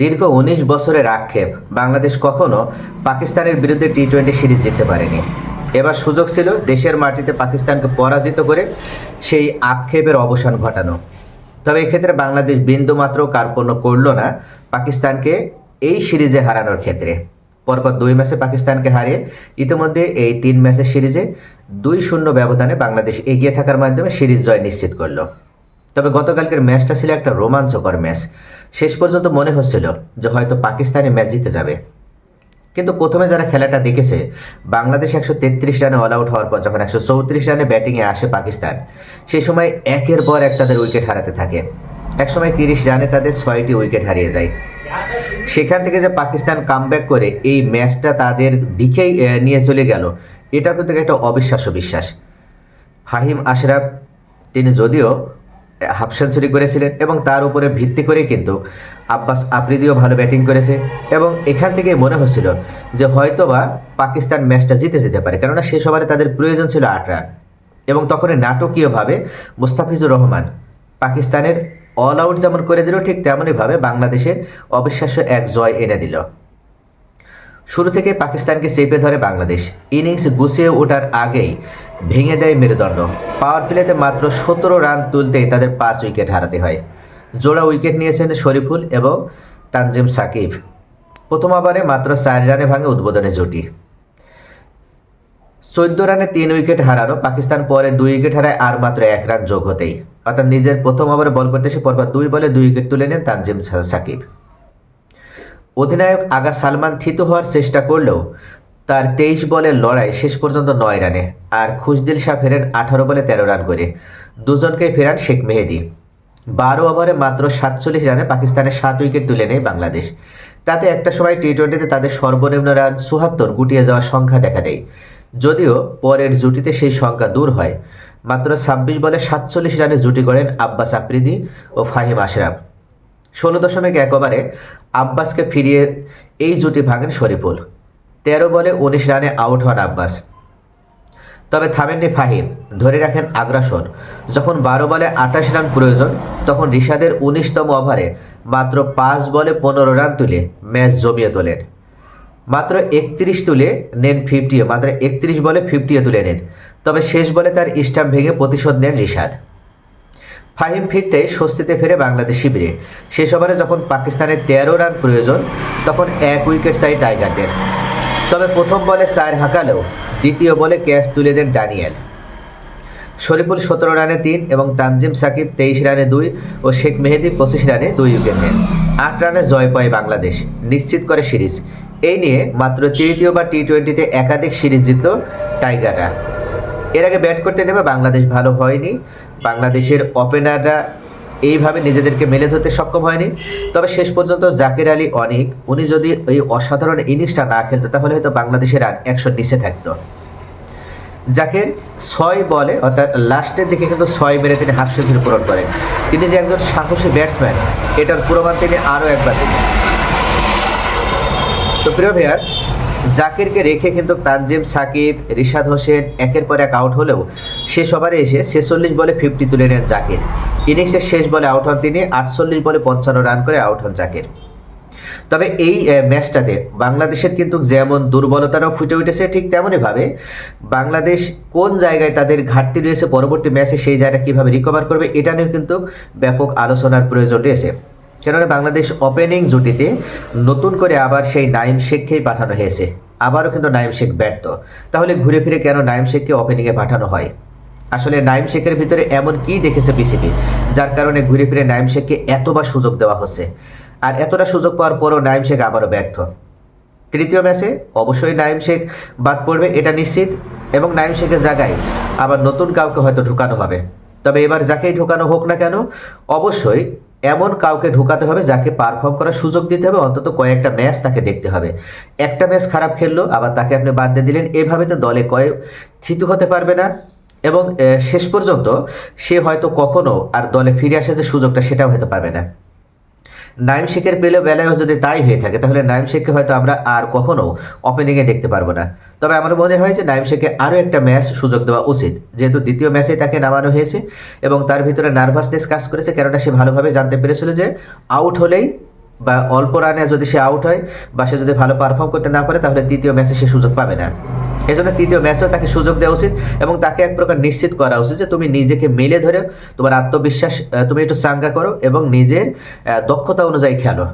দীর্ঘ উনিশ বছরের আক্ষেপ বাংলাদেশ কখনো পাকিস্তানের বিরুদ্ধে টি টোয়েন্টি সিরিজ জিততে পারেনি। এবার সুযোগ ছিল দেশের মাটিতে পাকিস্তানকে পরাজিত করে সেই আক্ষেপের অবসান ঘটানো। তবে এক্ষেত্রে বাংলাদেশ বিন্দুমাত্র কার্পণ্য করল না পাকিস্তানকে এই সিরিজে হারানোর ক্ষেত্রে। পরপর দুই ম্যাচে পাকিস্তানকে হারিয়ে ইতিমধ্যে এই তিন ম্যাচের সিরিজে দুই শূন্য ব্যবধানে বাংলাদেশ এগিয়ে থাকার মাধ্যমে সিরিজ জয় নিশ্চিত করল। তবে গতকালকের ম্যাচটা ছিল একটা রোমাঞ্চকর ম্যাচ। শেষ পর্যন্ত মনে হচ্ছিল যে হয়তো পাকিস্তানি ম্যাচ জিতে যাবে। কিন্তু প্রথমে যারা খেলাটা দেখেছে, বাংলাদেশ একশো তেত্রিশ রানে অল আউট হওয়ার পর যখন একশো চৌত্রিশ রানে ব্যাটিংয়ে আসে পাকিস্তান সেই সময় একের পর এক তাদের উইকেট হারাতে থাকে। একসময় তিরিশ রানে তাদের ছয়টি উইকেট হারিয়ে যায়। সেখান থেকে যে পাকিস্তান কামব্যাক করে এই ম্যাচটা তাদের দিকেই নিয়ে চলে গেল, এটা কিন্তু একটা অবিশ্বাস্য বিশ্বাস। ফাহিম আশরাফ, তিনি যদিও হাফ সেঞ্চুরি করেছিলেন এবং তার উপরে ভিত্তি করে কিন্তু আব্বাস আফ্রিদিও ভালো ব্যাটিং করেছে এবং এখান থেকে মনে হচ্ছিল যে হয়তোবা পাকিস্তান ম্যাচটা জিতে যেতে পারে, কেননা শেষ ওভারে তাদের প্রয়োজন ছিল আট রান। এবং তখনই নাটকীয়ভাবে মুস্তাফিজুর রহমান পাকিস্তানের অল আউট যেমন করে দিল, ঠিক তেমনইভাবে বাংলাদেশের অবিশ্বাস্য এক জয় এনে দিল। শুরু থেকে পাকিস্তানকে চেপে ধরে বাংলাদেশ। ইনিংস গুছিয়ে ওঠার আগেই ভেঙে দেয় মেরুদণ্ড। পাওয়ার প্লেতে মাত্র সতেরো রান তুলতেই তাদের পাঁচ উইকেট হারাতে হয়। জোড়া উইকেট নিয়েছেন শরীফুল এবং তানজিম সাকিব। প্রথম ওভারে মাত্র চার রানে ভাঙে উদ্বোধনী জুটি। চোদ্দ রানে তিন উইকেট হারানো পাকিস্তান পরে দুই উইকেট হারায় আর মাত্র এক রান যোগ হতেই। অর্থাৎ নিজের প্রথম ওভারে বল করতে এসে পরপর দুই বলে দুই উইকেট তুলে নেন তানজিম সাকিব। অধিনায়ক আগা সালমান থিতু হওয়ার চেষ্টা করলেও তার তেইশ বলের লড়াই শেষ পর্যন্ত নয় রানে, আর খুশদিল শাহ ফেরেন আঠারো বলে তেরো রান করে। দুজনকেই ফেরান শেখ মেহেদি। বারো ওভারে মাত্র সাতচল্লিশ রানে পাকিস্তানের সাত উইকেট তুলে নেয় বাংলাদেশ। তাতে একটা সময় টি টোয়েন্টিতে তাদের সর্বনিম্ন রান চুহাত্তর গুটিয়ে যাওয়ার সংখ্যা দেখা দেয়। যদিও পরের জুটিতে সেই সংখ্যা দূর হয়। মাত্র ছাব্বিশ বলে সাতচল্লিশ রানে জুটি করেন আব্বাস আফ্রিদি ও ফাহিম আশরাফ। ষোলো দশমিক এক ওভারে আব্বাসকে ফিরিয়ে এই জুটি ভাঙেন শরীফুল। তেরো বলে উনিশ রানে আউট হন আব্বাস। তবে থামেননি ফাহিম। ধরে রাখেন আগ্রাসন। যখন বারো বলে আঠাশ রান প্রয়োজন, তখন রিশাদের উনিশতম ওভারে মাত্র পাঁচ বলে পনেরো রান তুলে ম্যাচ জমিয়ে তোলেন। মাত্র একত্রিশ তুলে নেন ফিফটিও, মাত্র একত্রিশ বলে ফিফটিও তুলে নেন। তবে শেষ বলে তার স্টাম্প ভেঙে প্রতিশোধ নেন রিশাদ। ফাহিম ফিরতে স্বস্তিতে ফেরে বাংলাদেশ শিবিরে। শেষ ওভারে যখন পাকিস্তানের তেরো রান প্রয়োজন, তখন এক উইকেট চাই টাইগারদের। তবে প্রথম বলে চার হাঁকালেও দ্বিতীয় বলে ক্যাচ তুলে দেন ড্যানিয়েল। শরীফুল সতেরো রানে তিন এবং তানজিম সাকিব তেইশ রানে দুই ও শেখ মেহেদি পঁচিশ রানে দুই উইকেট নেন। আট রানে জয় পায় বাংলাদেশ। নিশ্চিত করে সিরিজ। এই নিয়ে মাত্র তৃতীয়বার টি টোয়েন্টিতে একাধিক সিরিজ জিতল টাইগাররা। এর আগে ব্যাট করতে নেমে বাংলাদেশ ভালো হয়নি। বাংলাদেশের ওপেনাররা এইভাবে নিজেদেরকে মেলে ধরতে সক্ষম হয়নি। তবে শেষ পর্যন্ত জাকির আলী অনেক। উনি যদি এই অসাধারণ ইনিংসটা না খেলতো, তাহলে হয়তো বাংলাদেশের রান একশো নিচে থাকতো। জাকির ছয় বলে, অর্থাৎ লাস্টের দিকে কিন্তু ছয় মেরে তিনি হাফ সেঞ্চুরি পূরণ করেন। তিনি যে একজন সাহসী ব্যাটসম্যান, এটার প্রমাণ তিনি আরও একবার দিলেন। তো প্রিয় ভিয়ার্স জাকিরকে রেখে কিন্তু তানজিম, সাকিব, রিশাদ হোসেন একের পর এক আউট হলেও শেষ ওভারে এসে ছেচল্লিশ বলে ফিফটি তুলে নেন জাকির। ইনিংসের শেষ বলে আউট হন তিনি, আটচল্লিশ বলে পঞ্চান্ন রান করে আউট হন জাকির। তবে এই ম্যাচটাতে বাংলাদেশের কিন্তু যেমন দুর্বলতাটাও ফুটে উঠেছে ঠিক তেমনইভাবে বাংলাদেশ কোন জায়গায় তাদের ঘাটতি রয়েছে পরবর্তী ম্যাচে সেই জায়গাটা কীভাবে রিকভার করবে, এটা নিয়েও কিন্তু ব্যাপক আলোচনার প্রয়োজন রয়েছে। কেননা বাংলাদেশ ওপেনিং জুটিতে নতুন করে আবার সেই নাইম শেখকেই পাঠানো হয়েছে। আবারও কিন্তু নাইম শেখ ব্যর্থ। তাহলে ঘুরে ফিরে কেন নাইম শেখকে ওপেনিংয়ে পাঠানো হয়? আসলে নাইম শেখের ভিতরে এমন কি দেখেছে বিসিবি? যার কারণে ঘুরে ফিরে নাইম শেখকে এতবার সুযোগ দেওয়া হচ্ছে। আর এতটা সুযোগ পাওয়ার পরও নাইম শেখ আবারও ব্যর্থ। তৃতীয় ম্যাচে অবশ্যই নাইম শেখ বাদ পড়বে, এটা নিশ্চিত। এবং নাইম শেখের জায়গায় আবার নতুন কাউকে হয়তো ঢুকানো হবে। তবে এবার যাকেই ঢুকানো হোক না কেন, অবশ্যই এমন কাউকে ঢুকাতে হবে যাকে পারফর্ম করার সুযোগ দিতে হবে, অন্তত কয়েকটা ম্যাচ তাকে দেখতে হবে। একটা ম্যাচ খারাপ খেললো, আবার তাকে আপনি বাদ দিয়ে দিলেন, এভাবে তো দলে কয়ে থিতু হতে পারবে না। এবং শেষ পর্যন্ত সে হয়তো কখনো আর দলে ফিরে আসে যে সুযোগটা, সেটাও হতে পারবে না। নাইম শেখের পেলেও বেলায়ও যদি তাই হয়ে থাকে, তাহলে নাইম শেখকে হয়তো আমরা আর কখনো ওপেনিংয়ে দেখতে পারব না। তবে আমার মনে হয় যে নাইম শেখকে আরও একটা ম্যাচ সুযোগ দেওয়া উচিত। যেহেতু দ্বিতীয় ম্যাচে তাকে নামানো হয়েছে এবং তার ভিতরে নার্ভাসনেস কাজ করেছে, কেননা সে ভালোভাবে জানতে পেরেছিল যে আউট হলেই বা অল্প রানে যদি সে আউট হয় বা সে যদি ভালো পারফর্ম করতে না পারে, তাহলে তৃতীয় ম্যাচে সে সুযোগ পাবে না। এই জন্য তৃতীয় ম্যাচেও তাকে সুযোগ দেওয়া উচিত এবং তাকে এক প্রকার নিশ্চিত করা উচিত যে তুমি নিজেকে মেলে ধরে, তোমার আত্মবিশ্বাস তুমি একটু চাঙ্গা করো এবং নিজের দক্ষতা অনুযায়ী খেলো।